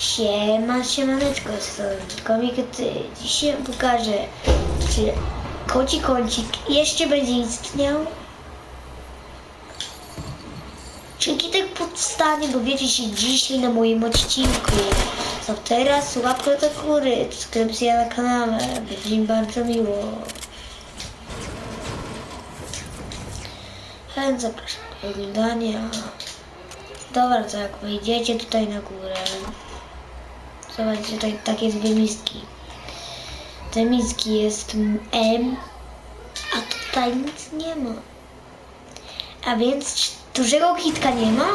Siema, siemaneczko, komik. Dzisiaj pokażę, czy koci kącik jeszcze będzie istniał? Czy Kitek powstanie, bo wiecie się dzisiaj na moim odcinku. Co teraz? Łapkę do góry, subskrypcja na kanale, będzie mi bardzo miło. Chęt zapraszam do oglądania. Dobra, to jak wejdziecie tutaj na górę, zobaczcie, tutaj takie dwie miski. Te miski jest M, a tutaj nic nie ma. A więc dużego kitka nie ma?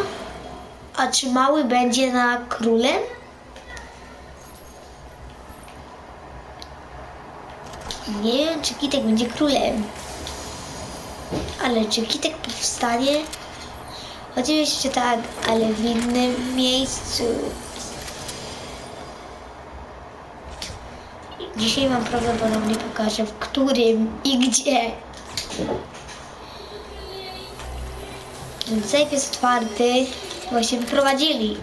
A czy mały będzie na królem? Nie wiem, czy kitek będzie królem. Ale czy kitek powstanie? Oczywiście tak, ale w innym miejscu. Dzisiaj wam prawdopodobnie pokażę w którym i gdzie. Więc Safe jest otwarty, właśnie wyprowadzili.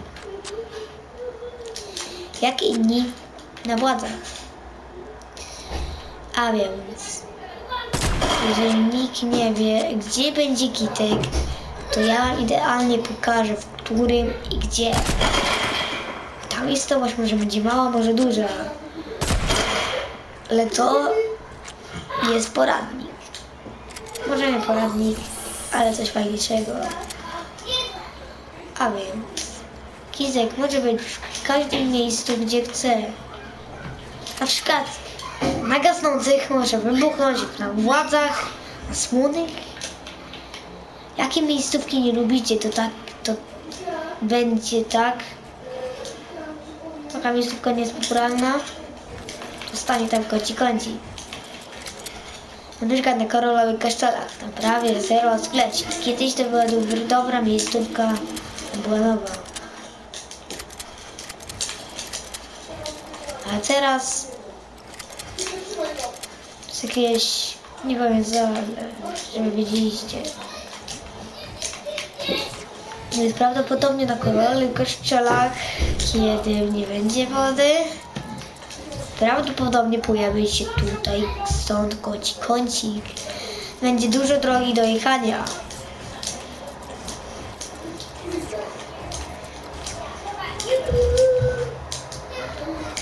Jak inni na władzach. A więc, jeżeli nikt nie wie, gdzie będzie kitek, to ja wam idealnie pokażę, w którym i gdzie. Ta miejscowość może będzie mała, może duża. Ale to jest poradnik. Może nie poradnik, ale coś fajniejszego. A więc, Kizek może być w każdym miejscu, gdzie chce. Na przykład na gasnących może wybuchnąć, na władzach, na słonych. Jakie miejscówki nie lubicie, to tak, to będzie tak. Taka miejscówka nie jest popularna, to stanie tam koci kąci. Przykład na koralowych kasztelach, tam prawie zero skleci. Kiedyś to była dobra, miejscówka, była nowa. A teraz jest jakieś, nie ale żeby wiedzieliście. Więc prawdopodobnie na koralowych kościołach, kiedy nie będzie wody, prawdopodobnie pojawi się tutaj stąd koci kącik. Będzie dużo drogi do jechania.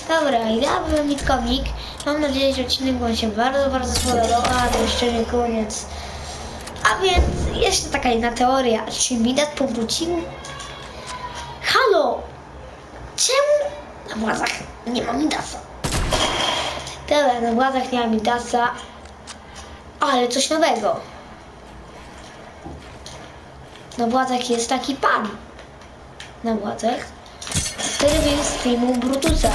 Dobra, byłem Mitkomik. Mam nadzieję, że odcinek Wam się bardzo, bardzo spodobał, a to jeszcze nie koniec. A więc jeszcze taka jedna teoria. Czy Midas powrócił? Halo! Czemu na władzach nie ma Midasa? Dobra, na władzach nie ma Midasa, ale coś nowego. Na władzach jest taki pan. Na władzach, był streamu Brutusa.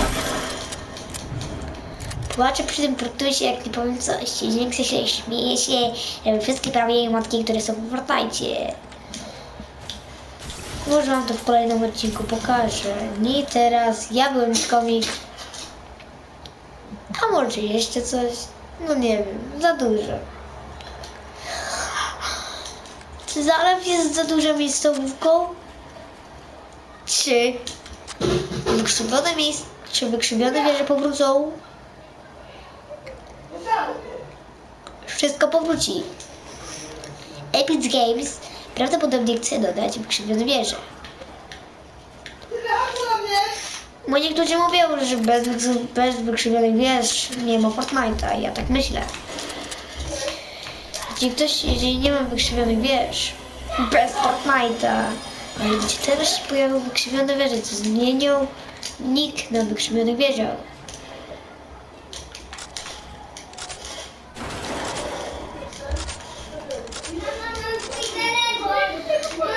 Płacze przy tym Brutusie, jak nie powiem coś. Dźwięk się śmieje się, wszystkie prawie jej matki, które są w Fortnite. Może wam to w kolejnym odcinku pokażę. Nie teraz, ja byłem komik. Może jeszcze coś? No nie wiem, za dużo. Czy zalew jest za dużą miejscówką? Czy wykrzywione miejsce, czy wykrzywione wieże powrócą? Wszystko powróci. Epic Games prawdopodobnie chce dodać wykrzywione wieże. Bo niektórzy mówią, że bez, bez wykrzywionych wież nie ma Fortnite'a. Ja tak myślę. Jeśli ktoś, jeżeli nie ma wykrzywionych wież bez Fortnite'a, ale gdzie teraz się pojawią wykrzywione wieże, to zmienią nick na wykrzywionych wieżach.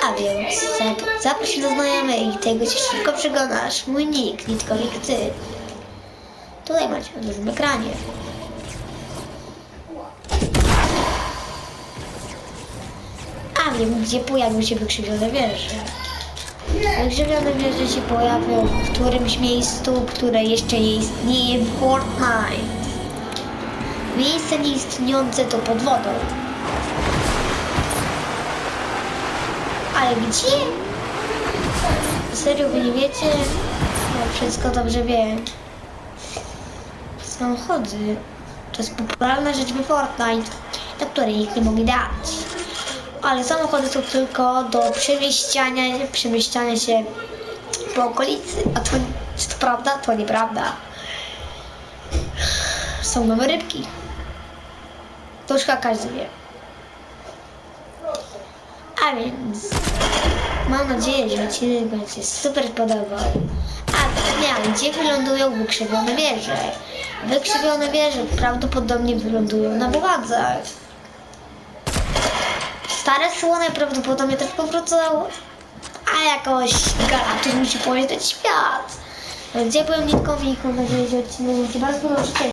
A więc zap- do znajomych i tego się szybko przegonasz. Mój nick, nitkolik ty. Tutaj macie na dużym ekranie. A wiem, gdzie pojawią się wykrzywione wieże. Wykrzywione wieże się pojawią w którymś miejscu, które jeszcze nie istnieje w Fortnite. Miejsce nieistniejące to pod wodą. Ale gdzie? Serio wy nie wiecie? No Wszystko dobrze wiem. Samochody. To jest popularna rzecz w Fortnite, do której nikt nie mógł dać. Ale samochody są tylko do przemieściania, przemieszczania się po okolicy. A to, czy to prawda? To nieprawda. Są nowe rybki. To już każdy wie. Więc mam nadzieję, że odcinek się super podobał. A zapomniałem, gdzie wylądują wykrzywione wieże? Wykrzywione wieże prawdopodobnie wylądują na władzach. Stare słone prawdopodobnie też powrócą, a jakoś Galactus musi pojechać świat. Ja byłem i mam nadzieję, że odcinek się bardzo. Życzę